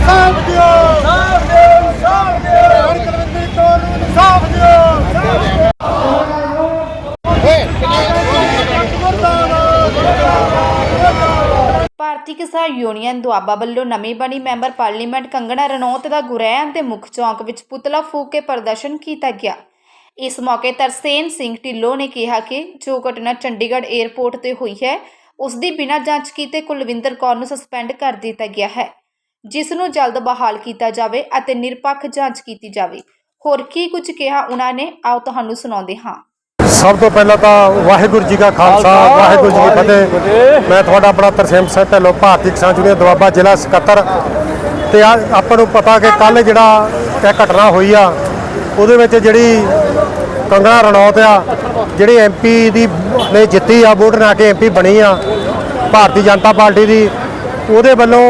ਸਾਫ਼ ਦਿਓ। ਸਾਫ਼ ਦਿਓ ਸਾਫ਼ ਦਿਓ। ਹਰ ਕਲਵੰਦੀ ਕੌਰ ਨੂੰ ਦਿਓ। ਭਾਰਤੀ ਕਿਸਾਨ ਯੂਨੀਅਨ ਦੁਆਬਾ ਵੱਲੋਂ ਨਵੀਂ ਬਣੀ ਮੈਂਬਰ ਪਾਰਲੀਮੈਂਟ ਕੰਗਣਾ ਰਣੌਤ ਦਾ ਗੁਰੈਨ ਦੇ ਮੁੱਖ ਚੌਂਕ ਵਿੱਚ ਪੁਤਲਾ ਫੂਕ ਕੇ ਪ੍ਰਦਰਸ਼ਨ ਕੀਤਾ ਗਿਆ। ਇਸ ਮੌਕੇ ਤਰਸੇਨ ਸਿੰਘ ਢਿੱਲੋਂ ਨੇ ਕਿਹਾ ਕਿ ਜੋ ਘਟਨਾ ਚੰਡੀਗੜ੍ਹ ਏਅਰਪੋਰਟ ਤੇ ਹੋਈ ਹੈ, ਉਸ ਦੀ ਬਿਨਾਂ ਜਾਂਚ ਕੀਤੇ ਕੁਲਵਿੰਦਰ ਕੌਰ ਨੂੰ ਸਸਪੈਂਡ ਕਰ ਦਿੱਤਾ ਗਿਆ ਹੈ। ਜਿਸ ਨੂੰ ਜਲਦ ਬਹਾਲ ਕੀਤਾ ਜਾਵੇ ਅਤੇ ਨਿਰਪੱਖ ਜਾਂਚ ਕੀਤੀ ਜਾਵੇ। ਹੋਰ ਕੀ ਕੁਝ ਕਿਹਾ ਉਹਨਾਂ ਨੇ ਆਓ ਤੁਹਾਨੂੰ ਸੁਣਾਉਂਦੇ ਹਾਂ। ਸਭ ਤੋਂ ਪਹਿਲਾਂ ਤਾਂ ਵਾਹਿਗੁਰੂ ਜੀ ਕਾ ਖਾਲਸਾ ਵਾਹਿਗੁਰੂ ਜੀ ਕੀ ਫਤਿਹ। ਮੈਂ ਤੁਹਾਡਾ ਆਪਣਾ ਤਰਸੇਮ ਸਿੰਘ ਢਿੱਲੋਂ ਭਾਰਤੀ ਕਿਸਾਨ ਯੂਨੀਅਨ ਦੁਆਬਾ ਜ਼ਿਲ੍ਹਾ ਸਕੱਤਰ। ਤੇ ਆ ਆਪਾਂ ਨੂੰ ਪਤਾ ਕਿ ਕੱਲ ਜਿਹੜਾ ਇਹ ਘਟਨਾ ਹੋਈ ਆ ਉਹਦੇ ਵਿੱਚ ਜਿਹੜੀ ਕੰਗਣਾ ਰਣੌਤ ਆ ਜਿਹੜੀ ਐਮਪੀ ਦੀ ਨੇ ਜਿੱਤੀ ਆ ਵੋਟ ਨਾ ਕੇ ਐਮਪੀ ਬਣੀ ਆ ਭਾਰਤੀ ਜਨਤਾ ਪਾਰਟੀ ਦੀ ਉਹਦੇ ਵੱਲੋਂ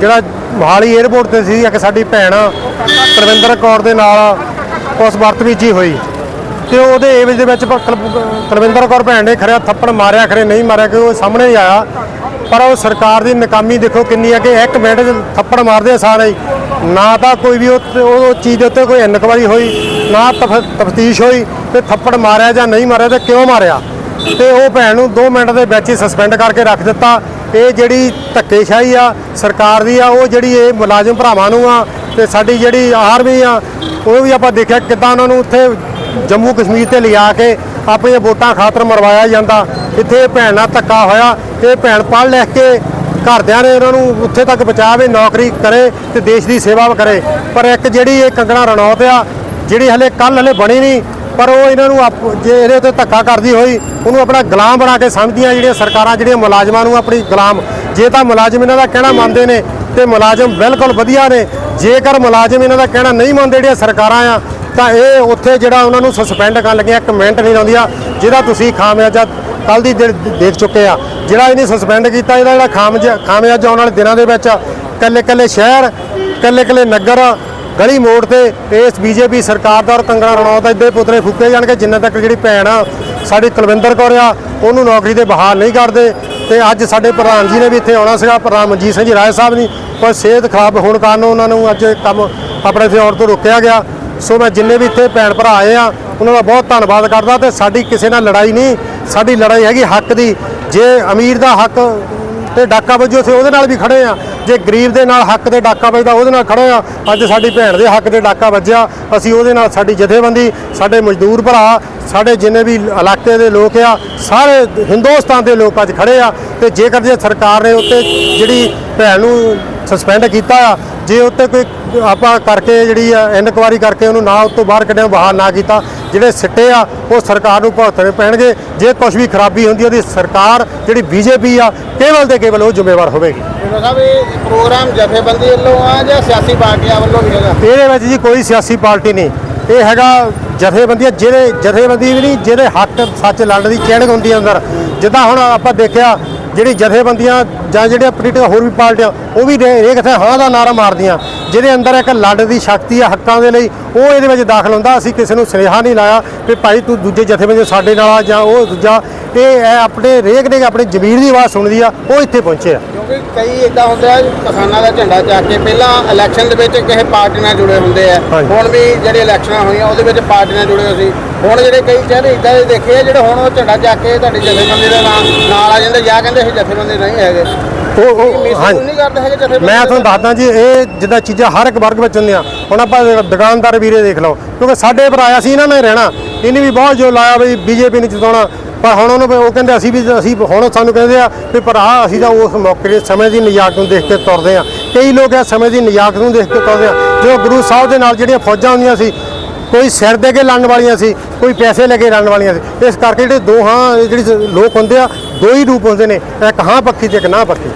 ਜਿਹੜਾ ਮੋਹਾਲੀ 에ਅਰਪੋਰਟ ਤੇ ਸੀ, ਇੱਕ ਸਾਡੀ ਭੈਣ ਪ੍ਰਵਿੰਦਰ ਕੌਰ ਦੇ ਨਾਲ ਉਸ ਵਰਤਵੀਜੀ ਹੋਈ। ਤੇ ਉਹਦੇ ਏਵਜ ਦੇ ਵਿੱਚ ਪ- ਕੌਰ ਭੈਣ ਨੇ ਖਰਿਆ ਥੱਪੜ ਮਾਰਿਆ, ਖਰੇ ਨਹੀਂ ਮਾਰਿਆ ਕਿ ਉਹ ਸਾਹਮਣੇ ਹੀ ਆਇਆ। ਪਰ ਉਹ ਸਰਕਾਰ ਦੀ ਨਕਾਮੀ ਦੇਖੋ ਕਿੰਨੀ ਹੈ ਕਿ ਇੱਕ ਮਿੰਟ 'ਚ ਥੱਪੜ ਮਾਰਦੇ ਆ ਸਾਰੇ ਨਾ ਤਾਂ ਕੋਈ ਵੀ ਉਹ ਉਹ ਚੀਜ਼ ਦੇ ਉੱਤੇ ਕੋਈ ਇਨਕੁਆਰੀ ਹੋਈ, ਨਾ ਤਫਤੀਸ਼ ਹੋਈ ਤੇ ਥੱਪੜ ਮਾਰਿਆ ਜਾਂ ਨਹੀਂ ਮਾਰਿਆ ਤੇ ਕਿਉਂ ਮਾਰਿਆ? ਤੇ ਉਹ ਭੈਣ ਨੂੰ 2 ਮਿੰਟ ਦੇ ਵਿੱਚ ਹੀ ਸਸਪੈਂਡ ਕਰਕੇ ਰੱਖ ਦਿੱਤਾ। ਇਹ ਜਿਹੜੀ ਧੱਕੇਸ਼ਾਹੀ ਆ ਸਰਕਾਰ ਦੀ ਆ, ਉਹ ਜਿਹੜੀ ਇਹ ਮੁਲਾਜ਼ਮ ਭਰਾਵਾਂ ਨੂੰ ਆ ਤੇ ਸਾਡੀ ਜਿਹੜੀ ਆਰਮੀ ਆ, ਉਹ ਵੀ ਆਪਾਂ ਦੇਖਿਆ ਕਿਦਾਂ ਉਹਨਾਂ ਨੂੰ ਉੱਥੇ ਜੰਮੂ ਕਸ਼ਮੀਰ ਤੇ ਲਿਆ ਕੇ ਆਪਣੀਆਂ ਵੋਟਾਂ ਖਾਤਰ ਮਰਵਾਇਆ ਜਾਂਦਾ। ਇੱਥੇ ਇਹ ਭੈਣ ਨਾਲ ਧੱਕਾ ਹੋਇਆ, ਇਹ ਭੈਣ ਪੜ੍ਹ ਲਿਖ ਕੇ ਘਰਦਿਆਂ ਨੇ ਉਹਨਾਂ ਨੂੰ ਉੱਥੇ ਤੱਕ ਪਹੁੰਚਾਇਆ ਨੌਕਰੀ ਕਰੇ ਤੇ ਦੇਸ਼ ਦੀ ਸੇਵਾ ਕਰੇ। ਪਰ ਇੱਕ ਜਿਹੜੀ ਇਹ ਕੰਗਣਾ ਰਣੌਤ ਆ, ਜਿਹੜੀ ਹਲੇ ਕੱਲ ਹਲੇ ਬਣੀ ਨਹੀਂ ਪਰ ਉਹ ਇਹਨਾਂ ਨੂੰ ਆਪ- ਜੇ ਇਹਦੇ ਉੱਤੇ ਧੱਕਾ ਕਰਦੀ ਹੋਈ, ਉਹਨੂੰ ਆਪਣਾ ਗੁਲਾਮ ਬਣਾ ਕੇ ਸਮਝਦੀਆਂ ਜਿਹੜੀਆਂ ਸਰਕਾਰਾਂ, ਜਿਹੜੀਆਂ ਮੁਲਾਜ਼ਮਾਂ ਨੂੰ ਆਪਣੀ ਗੁਲਾਮ। ਜੇ ਤਾਂ ਮੁਲਾਜ਼ਮ ਇਹਨਾਂ ਦਾ ਕਹਿਣਾ ਮੰਨਦੇ ਨੇ ਤੇ ਮੁਲਾਜ਼ਮ ਬਿਲਕੁਲ ਵਧੀਆ ਨੇ। ਜੇਕਰ ਮੁਲਾਜ਼ਮ ਇਹਨਾਂ ਦਾ ਕਹਿਣਾ ਨਹੀਂ ਮੰਨਦੇ ਜਿਹੜੀਆਂ ਸਰਕਾਰਾਂ ਆ, ਤਾਂ ਇਹ ਉੱਥੇ ਜਿਹੜਾ ਉਹਨਾਂ ਨੂੰ ਸਸਪੈਂਡ ਕਰਨ ਲੱਗੀਆਂ, ਇੱਕ ਮਿੰਟ ਨਹੀਂ ਲਾਉਂਦੀਆਂ, ਜਿਹਦਾ ਤੁਸੀਂ ਖਾਮਿਆਜਾ ਕੱਲ ਦੀ ਦੇ- ਦੇਖ ਚੁੱਕੇ ਆ। ਜਿਹੜਾ ਇਹਨੇ ਸਸਪੈਂਡ ਕੀਤਾ, ਇਹਦਾ ਜਿਹੜਾ ਖਾਮਜ- ਖਾਮਿਆਜਾ ਆਉਣ ਵਾਲੇ ਦਿਨਾਂ ਦੇ ਵਿੱਚ ਕੱਲੇ ਕੱਲੇ ਸ਼ਹਿਰ ਕੱਲੇ ਕੱਲੇ ਨਗਰ ਗਲੀ ਮੋੜ ਤੇ ਇਸ ਬੀਜੇਪੀ ਸਰਕਾਰ ਦਾ ਔਰ ਕੰਗਣਾ ਰਣੌਤ ਦਾ ਇੱਦੇ ਪੁਤਲੇ ਫੁੱਕੇ ਜਾਣਗੇ, ਜਿੰਨਾ ਤੱਕ ਜਿਹੜੀ ਭੈਣ ਆ, ਸਾਡੀ ਕੁਲਵਿੰਦਰ ਕੌਰ ਆ, ਉਹਨੂੰ ਨੌਕਰੀ ਦੇ ਬਹਾਲ ਨਹੀਂ ਕਰਦੇ। ਤੇ ਅੱਜ ਸਾਡੇ ਪ੍ਰਧਾਨ ਜੀ ਨੇ ਵੀ ਇੱਥੇ ਆਉਣਾ ਸੀਗਾ, ਪ੍ਰਧਾਨ ਮਨਜੀਤ ਸਿੰਘ ਜੀ ਰਾਏ ਸਾਹਿਬ ਨੇ ਪਰ ਸਿਹਤ ਖਰਾਬ ਹੋਣ ਕਾਰਨ ਉਹਨਾਂ ਨੂੰ ਅੱਜ ਕੰਮ ਆਪਣੇ ਇੱਥੇ ਆਉਣ ਤੋਂ ਰੋਕਿਆ ਗਿਆ। ਸੋ ਮੈਂ ਜਿੰਨੇ ਵੀ ਇੱਥੇ ਭੈਣ ਭਰਾ ਆਏ ਆ, ਉਹਨਾਂ ਦਾ ਬਹੁਤ ਧੰਨਵਾਦ ਕਰਦਾ ਤੇ ਸਾਡੀ ਕਿਸੇ ਨਾਲ ਲੜਾਈ ਨਹੀਂ, ਸਾਡੀ ਲੜਾਈ ਹੈਗੀ ਹੱਕ ਦੀ। ਜੇ ਅਮੀਰ ਦਾ ਹੱਕ ਤੇ ਡਾਕਾ ਵੱਜੋ ਅਸੀਂ ਉਹਦੇ ਨਾਲ ਵੀ ਖੜੇ ਆ। ਜੇ ਗਰੀਬ ਦੇ ਨਾਲ ਹੱਕ ਦੇ ਡਾਕਾ ਵੱਜਦਾ, ਉਹਦੇ ਨਾਲ ਖੜੇ ਆ। ਅੱਜ ਸਾਡੀ ਭੈਣ ਦੇ ਹੱਕ ਦੇ ਡਾਕਾ ਵੱਜਿਆ। ਅਸੀਂ ਉਹਦੇ ਨਾਲ ਸਾਡੀ ਜਥੇਬੰਦੀ, ਸਾਡੇ ਮਜ਼ਦੂਰ ਭਰਾ, ਸਾਡੇ ਜਿੰਨੇ ਵੀ ਇਲਾਕੇ ਦੇ ਲੋਕ ਆ, ਸਾਰੇ ਹਿੰਦੁਸਤਾਨ ਦੇ ਲੋਕ ਅੱਜ ਖੜੇ ਆ। ਤੇ ਜੇਕਰ ਜੇ ਸਰਕਾਰ ਨੇ ਉੱਤੇ ਜਿਹੜੀ ਭੈਣ ਨੂੰ ਸਸਪੈਂਡ ਕੀਤਾ। ਆ ਜੇ ਉੱਤੇ ਕੋਈ ਆਪਾਂ ਕਰਕੇ ਜਿਹੜੀ ਆ ਇਨਕੁਆਰੀ ਕਰਕੇ ਉਹਨੂੰ ਨਾ ਉੱਤੋਂ ਬਾਹਰ ਕੱਢਿਆ ਬਾਹਰ ਨਾ ਕੀਤਾ ਜਿਹੜੇ ਸਿੱਟੇ ਆ ਉਹ ਸਰਕਾਰ ਨੂੰ ਭੁਗਤਣੇ ਪੈਣਗੇ। ਜੇ ਕੁਝ ਵੀ ਖਰਾਬੀ ਹੁੰਦੀ ਉਹਦੀ ਸਰਕਾਰ ਜਿਹੜੀ ਬੀਜੇਪੀ ਆ ਕੇਵਲ ਤੇ ਕੇਵਲ ਉਹ ਜ਼ਿੰਮੇਵਾਰ ਹੋਵੇਗੀ। ਸਾਹਿਬ ਇਹ ਪ੍ਰੋਗਰਾਮ ਜਥੇਬੰਦੀ ਵੱਲੋਂ ਆ ਜਾਂ ਸਿਆਸੀ ਪਾਰਟੀਆਂ ਵੱਲੋਂ ਵੀ ਹੈਗਾ? ਇਹਦੇ ਵਿੱਚ ਜੀ ਕੋਈ ਸਿਆਸੀ ਪਾਰਟੀ ਨਹੀਂ। ਇਹ ਹੈਗਾ ਜਥੇਬੰਦੀਆਂ ਜਿਹੜੇ ਜਥੇਬੰਦੀ ਵੀ ਨਹੀਂ ਜਿਹਦੇ ਹੱਕ ਸੱਚ ਲੜਨ ਦੀ ਚਿਹਨ ਹੁੰਦੀ ਅੰਦਰ। ਜਿੱਦਾਂ ਹੁਣ ਆਪਾਂ ਦੇਖਿਆ ਜਿਹੜੀ ਜਥੇਬੰਦੀਆਂ ਜਾਂ ਜਿਹੜੀਆਂ ਪੋਲੀਟੀਕਲ ਹੋਰ ਵੀ ਪਾਰਟੀਆਂ, ਉਹ ਵੀ ਹਰੇਕ ਇੱਥੇ ਹਾਂ ਦਾ ਨਾਰਾ ਮਾਰਦੀਆਂ। ਜਿਹਦੇ ਅੰਦਰ ਇੱਕ ਲੜ ਦੀ ਸ਼ਕਤੀ ਹੈ ਹੱਕਾਂ ਦੇ ਲਈ ਉਹ ਇਹਦੇ ਵਿੱਚ ਦਾਖਲ ਹੁੰਦਾ। ਅਸੀਂ ਕਿਸੇ ਨੂੰ ਸੁਨੇਹਾ ਨਹੀਂ ਲਾਇਆ ਵੀ ਭਾਈ ਤੂੰ ਦੂਜੇ ਜਥੇਬੰਦੀ ਸਾਡੇ ਨਾਲ ਆ ਜਾਂ ਉਹ ਦੂਜਾ। ਇਹ ਇਹ ਆਪਣੇ ਰੇਕ ਨੇ ਆਪਣੀ ਜ਼ਮੀਰ ਦੀ ਆਵਾਜ਼ ਸੁਣਦੀ ਆ ਉਹ ਇੱਥੇ ਪਹੁੰਚੇ ਆ। ਕਿਉਂਕਿ ਕਈ ਇਦਾਂ ਹੁੰਦਾ ਹੈ ਕਿਸਾਨਾਂ ਦਾ ਝੰਡਾ ਚੱਕ ਕੇ ਪਹਿਲਾਂ ਇਲੈਕਸ਼ਨ ਦੇ ਵਿੱਚ ਕਿਸੇ ਪਾਰਟੀ ਨਾਲ ਜੁੜੇ ਹੁੰਦੇ ਆ। ਹੁਣ ਵੀ ਜਿਹੜੇ ਇਲੈਕਸ਼ਨਾਂ ਹੋਈਆਂ ਉਹਦੇ ਵਿੱਚ ਪਾਰਟੀ ਨਾਲ ਜੁੜੇ ਸੀ। ਹੁਣ ਜਿਹੜੇ ਕਈ ਚਿਹਰੇ ਇਦਾਂ ਦੇ ਦੇਖੇ ਆ ਜਿਹੜੇ ਹੁਣ ਉਹ ਝੰਡਾ ਚੱਕ ਕੇ ਤੁਹਾਡੀ ਜਥੇਬੰਦੀ ਦੇ ਨਾਲ ਨਾਲ ਆ ਜਾਂਦੇ ਜਾਂ ਕਹਿੰਦੇ ਅਸੀਂ ਜਥੇਬੰਦੀ ਨਹੀਂ ਹੈਗੇ। ਉਹ ਉਹ ਹਾਂਜੀ। ਨਹੀਂ ਕਰਦੇ ਹੈਗੇ ਜਥੇਬੰਦੀ ਮੈਂ? ਤੁਹਾਨੂੰ ਦੱਸਦਾ ਜੀ ਇਹ ਜਿੱਦਾਂ ਚੀਜ਼ਾਂ ਹਰ ਇੱਕ ਵਰਗ ਵਿੱਚ ਹੁੰਦੀਆਂ ਹੁਣ ਆਪਾਂ ਦੁਕਾਨਦਾਰ ਵੀਰੇ ਦੇਖ ਲਓ ਕਿਉਂਕਿ ਸਾਡੇ ਭਰਾ ਅਸੀਂ ਇਹਨਾਂ ਹੀ ਰਹਿਣਾ। ਇਹਨੇ ਵੀ ਬਹੁਤ ਜੋ ਲਾਇਆ ਵੀ ਬੀਜੇਪੀ ਨੇ ਜਿਤਾਉਣਾ। ਪਰ ਹੁਣ ਉਹਨੂੰ ਉਹ ਕਹਿੰਦੇ ਅਸੀਂ ਵੀ ਅਸੀਂ ਹੁਣ ਸਾਨੂੰ ਕਹਿੰਦੇ ਆ ਵੀ ਭਰਾ ਅਸੀਂ ਤਾਂ ਉਸ ਮੌਕੇ ਦੇ ਸਮੇਂ ਦੀ ਨਿਜਾਤ ਨੂੰ ਦੇਖ ਕੇ ਤੁਰਦੇ ਆ। ਕਈ ਲੋਕ ਇਹ ਸਮੇਂ ਦੀ ਨਿਜਾਤ ਨੂੰ ਦੇਖ ਕੇ ਤੁਰਦੇ ਆ। ਜੋ ਗੁਰੂ ਸਾਹਿਬ ਦੇ ਨਾਲ ਜਿਹੜੀਆਂ ਫੌਜਾਂ ਹੁੰਦੀਆਂ ਸੀ ਕੋਈ ਸਿਰ ਦੇ ਕੇ ਲੜਨ ਵਾਲੀਆਂ ਸੀ ਕੋਈ ਪੈਸੇ ਲੈ ਕੇ ਲੜਨ ਵਾਲੀਆਂ ਸੀ। ਇਸ ਕਰਕੇ ਜਿਹੜੇ ਦੋ ਹਾਂ ਜਿਹੜੀ ਲੋਕ ਹੁੰਦੇ ਆ ਦੋ ਹੀ ਰੂਪ ਹੁੰਦੇ ਨੇ ਇੱਕ ਹਾਂ ਪੱਖੀ ਤੇ ਇੱਕ ਨਾ ਪੱਖੀ।